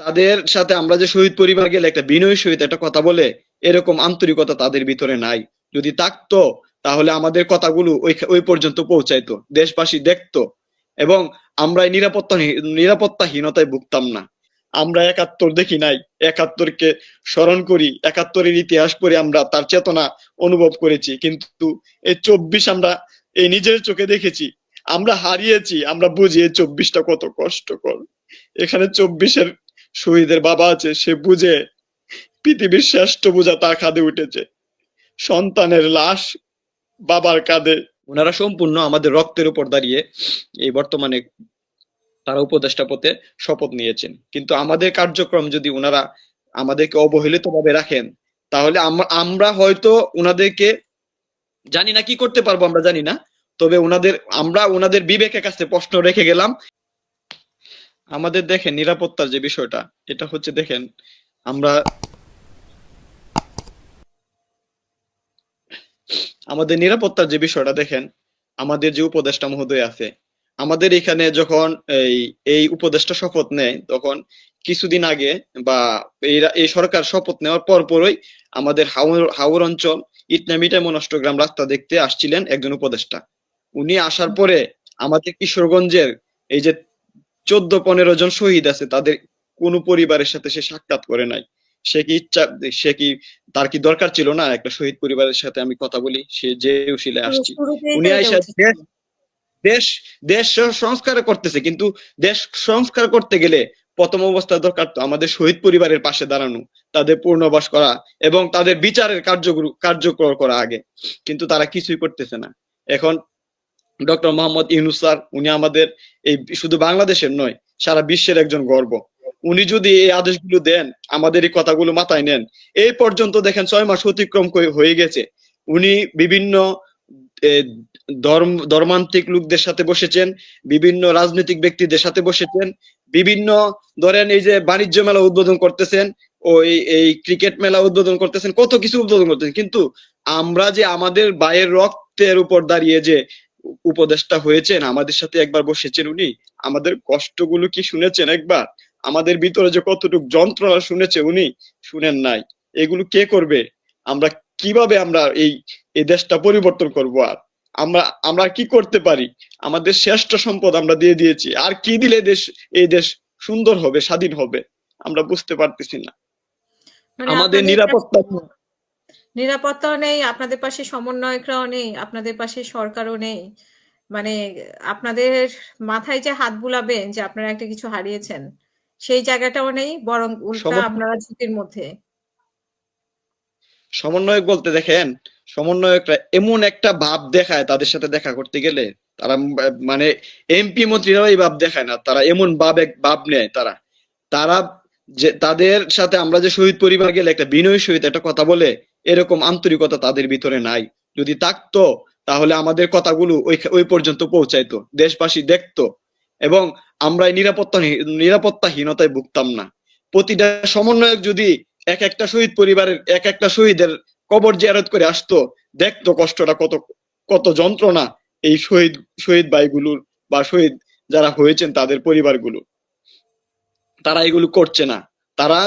তাদের সাথে আমরা যে শহীদ পরিবার গেলে একটা বিনয়ের সহিত একটা কথা বলে, এরকম আন্তরিকতা তাদের ভিতরে নাই। যদি থাকতো, তাহলে আমাদের কথাগুলো ওই ওই পর্যন্ত পৌঁছাইতো, দেশবাসী দেখতো। এবং আমরা নিরাপত্তা নিরাপত্তাহীনতায় ভুগতাম না। আমরা একাত্তর দেখি নাই, একাত্তরকে স্মরণ করি, একাত্তরের ইতিহাস পড়ে আমরা তার চেতনা অনুভব করেছি। কিন্তু এই চব্বিশ আমরা এই নিজের চোখে দেখেছি, আমরা হারিয়েছি, আমরা বুঝি এই চব্বিশটা কত কষ্টকর। এখানে চব্বিশের শহীদের বাবা আছে সে বুঝে পৃথিবীর শ্রেষ্ঠ বোঝা তার কাঁধে উঠেছে। সন্তানের লাশ বাবার কাঁধে। ওনারা সম্পূর্ণ আমাদের রক্তের উপর দাঁড়িয়ে এই বর্তমানে তারা উপদেষ্টা পথে শপথ নিয়েছেন। কিন্তু আমাদের কার্যক্রম যদি ওনারা আমাদেরকে অবহেলিত ভাবে রাখেন, তাহলে আমরা হয়তো ওনাদেরকে জানি না কি করতে পারব, আমরা জানি না। তবে ওনাদের, আমরা ওনাদের বিবেকের কাছে প্রশ্ন রেখে গেলাম আমাদের দেখেন নিরাপত্তার যে বিষয়টা, এটা হচ্ছে দেখেন আমরা আমাদের নিরাপত্তার যে বিষয়টা দেখেন, আমাদের যে উপদেষ্টা মহোদয় আছে, আমাদের এখানে যখন এই এই উপদেষ্টা শপথ নেয়, তখন কিছুদিন আগে বা এই সরকার শপথ নেওয়ার পর পরই আমাদের হাওর হাওর অঞ্চল ইটনামিটা মনষ্টগ্রাম রাস্তা দেখতে আসছিলেন একজন উপদেষ্টা। উনি আসার পরে আমাদের কিশোরগঞ্জের এই যে চোদ্দ পনেরো জন শহীদ আছে তাদের কোন পরিবারের সাথে সে সাক্ষাৎ করে নাই। সে কি ইচ্ছা সে কি তার কি দরকার ছিল না একটা শহীদ পরিবারের সাথে আমি কথা বলি? সে যে উশিলে আসছি। উনি আইসা দেশ দেশ দেশ সংস্কার করতেছে কিন্তু দেশ সংস্কার করতে গেলে প্রথম অবস্থা দরকার তো আমাদের শহীদ পরিবারের পাশে দাঁড়ানো তাদের পূর্ণবাস করা এবং তাদের বিচারের কার্যকর কার্যকর করা আগে। কিন্তু তারা কিছুই করতেছে না। এখন ডক্টর মোহাম্মদ ইউনুস স্যার, উনি আমাদের এই শুধু বাংলাদেশের নয়, সারা বিশ্বের একজন গর্ব। উনি যদি এই আদেশগুলো দেন, আমাদের এই কথাগুলো মাথায় নেন, এই পর্যন্ত দেখেন ছয় মাস অতিক্রম করে- হয়ে গেছে। উনি বিভিন্ন ধর্ম, ধর্মান্তিক লোকদের সাথে বসেছেন, বিভিন্ন রাজনৈতিক ব্যক্তিদের সাথে বসেছেন, বিভিন্ন, ধরেন এই যে বাণিজ্য মেলা উদ্বোধন করতেছেন ওই এই ক্রিকেট মেলা উদ্বোধন করতেছেন, কত কিছু উদ্বোধন করতেছেন। কিন্তু আমরা যে আমাদের বায়ের রক্তের উপর দাঁড়িয়ে যে উপদেষ্টা হয়েছেন আমাদের সাথে একবার বসেছেন উনি। আমাদের কষ্টগুলো কি শুনেছেন একবার? আমাদের ভিতরে যে কতটুকু যন্ত্রণা শুনেছে উনি শুনেন নাই। এগুলো কে করবে? আমরা কীভাবে আমরা এই এই দেশটা পরিবর্তন করব আর? আমরা আমরা কি করতে পারি? আমাদের শ্রেষ্ঠ সম্পদ আমরা দিয়ে দিয়েছি। আর কি দিলে দেশ এই দেশ সুন্দর হবে স্বাধীন হবে? আমরা বুঝতে পারতেছি না। মানে আমাদের নিরাপত্তা নিরাপত্তাও নেই আপনাদের পাশে সমন্বয়করাও নেই আপনাদের পাশে সরকারও নেই। মানে আপনাদের মাথায় যে হাত বুলাবেন যে আপনারা একটা কিছু হারিয়েছেন সেই জায়গাটাও নেই বরং উল্টা আপনারা ঝুঁকির মধ্যে। সমন্বয়ক বলতে দেখেন সমন্বয়করা এমন একটা ভাব দেখায় তাদের সাথে দেখা করতে গেলে। তারা মানে এমপি মন্ত্রীরাও এই ভাব দেখায় না তারা এমন ভাব এক ভাব নেয় তারা। তারা যে তাদের সাথে আমরা যে শহীদ পরিবার গেলে একটা বিনয়ের সহিত একটা কথা বলে এরকম আন্তরিকতা তাদের ভিতরে নাই। যদি থাকতো, তাহলে আমাদের কথাগুলো ওই পর্যন্ত পৌঁছাইতো। দেশবাসী দেখতো এবং আমরা নিরাপত্তা নিরাপত্তাহীনতায় ভুগতাম না। প্রতিটা সমন্বয়ক যদি এক একটা শহীদ পরিবারের এক একটা শহীদের কবর জিয়ারত করে আসতো, দেখতো কষ্টটা কত কত যন্ত্রণা এই শহীদ শহীদ ভাইগুলোর বা শহীদ যারা হয়েছেন তাদের পরিবারগুলো তারা এগুলো করছে না। তারা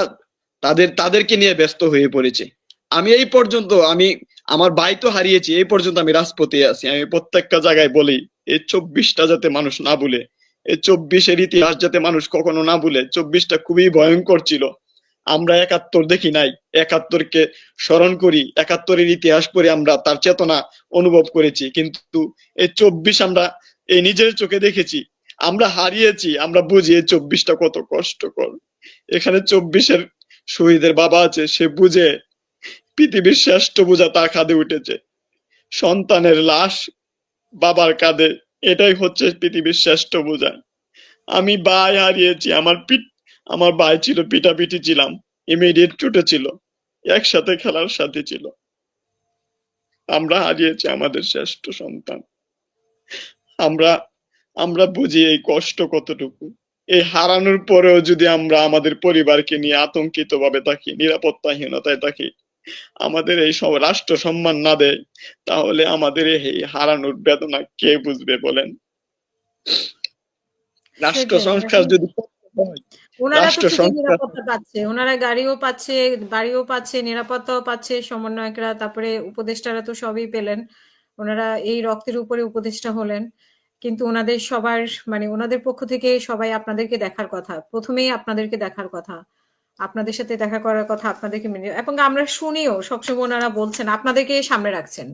তাদের, তাদেরকে নিয়ে ব্যস্ত হয়ে পড়েছে। আমি এই পর্যন্ত, আমি আমার ভাই তো হারিয়েছি, এই পর্যন্ত আমি রাজপথে আছি। আমি প্রত্যেকটা জায়গায় বলি, এই চব্বিশটা যাতে মানুষ না ভুলে, এই চব্বিশের ইতিহাস যাতে মানুষ কখনো না ভুলে, চব্বিশটা খুবই ভয়ঙ্কর ছিল। আমরা একাত্তর দেখি নাই, একাত্তরকে স্মরণ করি, একাত্তরের ইতিহাস পড়ে আমরা তার চেতনা অনুভব করেছি। কিন্তু এই চব্বিশ আমরা এই নিজের চোখে দেখেছি, আমরা হারিয়েছি, আমরা বুঝি এই চব্বিশটা কত কষ্টকর। এখানে চব্বিশের শহীদের বাবা আছে, সে বুঝে পৃথিবীর শ্রেষ্ঠ বোঝা তার কাঁধে উঠেছে। সন্তানের লাশ বাবার কাঁধে, এটাই হচ্ছে পৃথিবীর শ্রেষ্ঠ বোঝা। আমি ভাই হারিয়েছি, আমার পিঠ, আমার ভাই ছিল পিটাপিটি ছিলাম ইমিডিয়েট ছুটে ছিল, একসাথে খেলার সাথে ছিল। আমরা হারিয়েছি আমাদের শ্রেষ্ঠ সন্তান। আমরা আমরা বুঝি এই কষ্ট কতটুকু। এই হারানোর পরেও যদি আমরা আমাদের পরিবারকে নিয়ে আতঙ্কিত ভাবে থাকি, নিরাপত্তাহীনতায় থাকি আমাদের এই সব রাষ্ট্র সম্মান না দেয় তাহলে আমাদের এই হারানোর বেদনা কে বুঝবে বলেন? রাষ্ট্র সংস্কার যদি ওনারা রাষ্ট্র সংস্কার পাচ্ছে ওনারা গাড়িও পাচ্ছে বাড়িও পাচ্ছে নিরাপত্তাও পাচ্ছে সমন্বয়করা তারপরে উপদেষ্টারা তো সবই পেলেন ওনারা এই রক্তের উপরে উপদেষ্টা হলেন কিন্তু ওনাদের সবার মানে ওনাদের পক্ষ থেকে সবাই আপনাদেরকে দেখার কথা প্রথমেই আপনাদেরকে দেখার কথা। আপনাদের সাথে দেখা করার কথা আপনাদেরকে মেনে এবং আমরা শুনিও সবসময় ওনারা বলছেন আপনাদেরকে সামনে রাখছেন।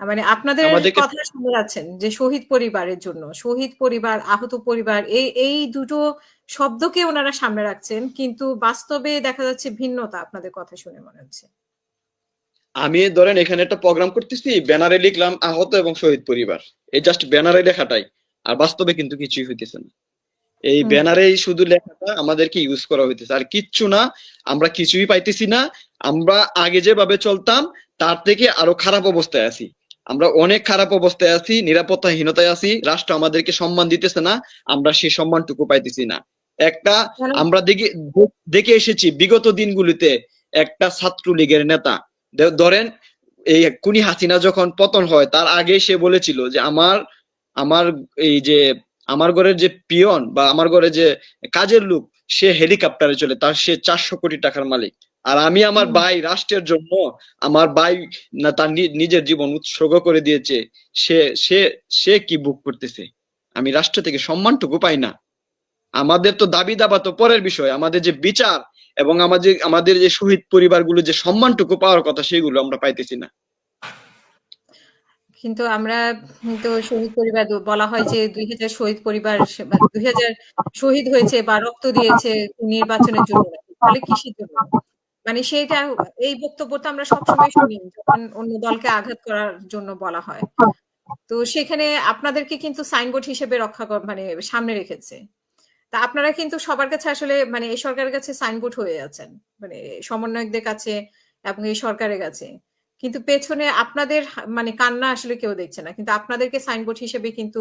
মানে আপনাদের কথা শুনে যাচ্ছেন যে শহীদ পরিবারের জন্য শহীদ পরিবার আহত পরিবার এই এই দুটো শব্দকে ওনারা সামনে রাখছেন কিন্তু বাস্তবে দেখা যাচ্ছে ভিন্নতা আপনাদের কথা শুনে মনে হচ্ছে। আমি ধরেন এখানে একটা প্রোগ্রাম করতেছি ব্যানারে লিখলাম আহত এবং শহীদ পরিবার। এই জাস্ট ব্যানারে লেখাটাই আর বাস্তবে কিন্তু কিছুই হইতেছে না। এই। ব্যানারেই শুধু লেখাটা আমাদেরকে ইউজ করা হইতেছে। আর কিচ্ছু না আমরা কিছুই পাইতেছি না। আমরা আগে যেভাবে চলতাম তার থেকে আরও খারাপ অবস্থায় আছি। আমরা অনেক খারাপ অবস্থায় আছি নিরাপত্তাহীনতায় আছি রাষ্ট্র আমাদেরকে সম্মান দিতেছে না আমরা সেই সম্মানটুকু পাইতেছি না। একটা আমরা দেখে দেখে এসেছি বিগত দিনগুলিতে একটা ছাত্রলীগের নেতা। ধরেন এই কুনি হাসিনা যখন পতন হয় তার আগে সে বলেছিল যে আমার আমার এই যে আমার ঘরের যে পিয়ন বা আমার ঘরে যে কাজের লোক সে হেলিকপ্টারে চলে তার সে চারশো কোটি টাকার মালিক। আর আমি আমার। ভাই রাষ্ট্রের জন্য আমার ভাই না তার নিজের জীবন উৎসর্গ করে দিয়েছে সে সে সে কি বুক করতেছে? আমি রাষ্ট্র থেকে সম্মানটুকু পাই না। আমাদের তো দাবি দাবা তো পরের বিষয়। আমাদের যে বিচার এবং আমাদের আমাদের যে শহীদ পরিবারগুলো যে সম্মানটুকু পাওয়ার কথা সেগুলো আমরা পাইতেছি না। কিন্তু আমরা তো শহীদ পরিবার বলা হয় যে দুই হাজার শহীদ পরিবার দুই হাজার শহীদ হয়েছে বা রক্ত দিয়েছে নির্বাচনের জন্য তাহলে কিসের জন্য। মানে সেইটা, এই বক্তব্যটা আমরা সবসময় শুনি, যখন অন্য দলকে আঘাত করার জন্য বলা হয়। তো সেখানে আপনাদেরকে কিন্তু সাইনবোর্ড হিসেবে রক্ষা মানে সামনে রেখেছে। তা আপনারা কিন্তু সবার কাছে আসলে মানে এই সরকারের কাছে সাইনবোর্ড হয়ে আছেন। মানে সমন্বয়কদের কাছে এবং এই সরকারের কাছে। কিন্তু পেছনে আপনাদের মানে কান্না আসলে কেউ দেখছে না। কিন্তু আপনাদেরকে সাইনবোর্ড হিসেবে কিন্তু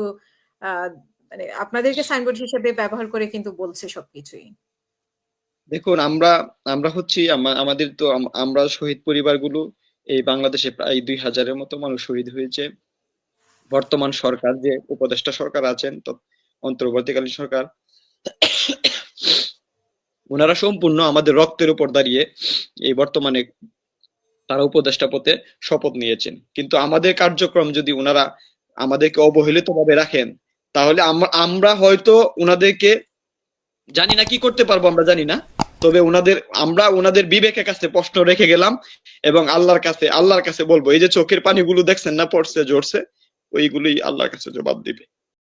মানে আপনাদেরকে সাইনবোর্ড হিসেবে ব্যবহার করে কিন্তু বলছে সবকিছুই। দেখুন, আমরা আমরা হচ্ছি আমাদের তো আমরা শহীদ পরিবারগুলো, এই বাংলাদেশে প্রায় দুই হাজারের মতো মানুষ শহীদ হয়েছে। বর্তমান সরকার যে উপদেষ্টা সরকার আছেন, তো অন্তর্বর্তীকালীন সরকার, ওনারা সম্পূর্ণ আমাদের রক্তের উপর দাঁড়িয়ে এই বর্তমানে তারা উপদেষ্টা পদে শপথ নিয়েছেন। কিন্তু আমাদের কার্যক্রম যদি ওনারা আমাদেরকে অবহেলিত ভাবে রাখেন, তাহলে আমরা হয়তো ওনাদেরকে জানি না কি করতে পারব আমরা জানি না। তবে ওনাদের আমরা ওনাদের বিবেকের কাছে প্রশ্ন রেখে গেলাম এবং আল্লাহর কাছে আল্লাহর কাছে বলব, এই যে চোখের পানিগুলো দেখছেন না, পড়ছে জোরছে ওইগুলোই আল্লাহর কাছে জবাব দিবে।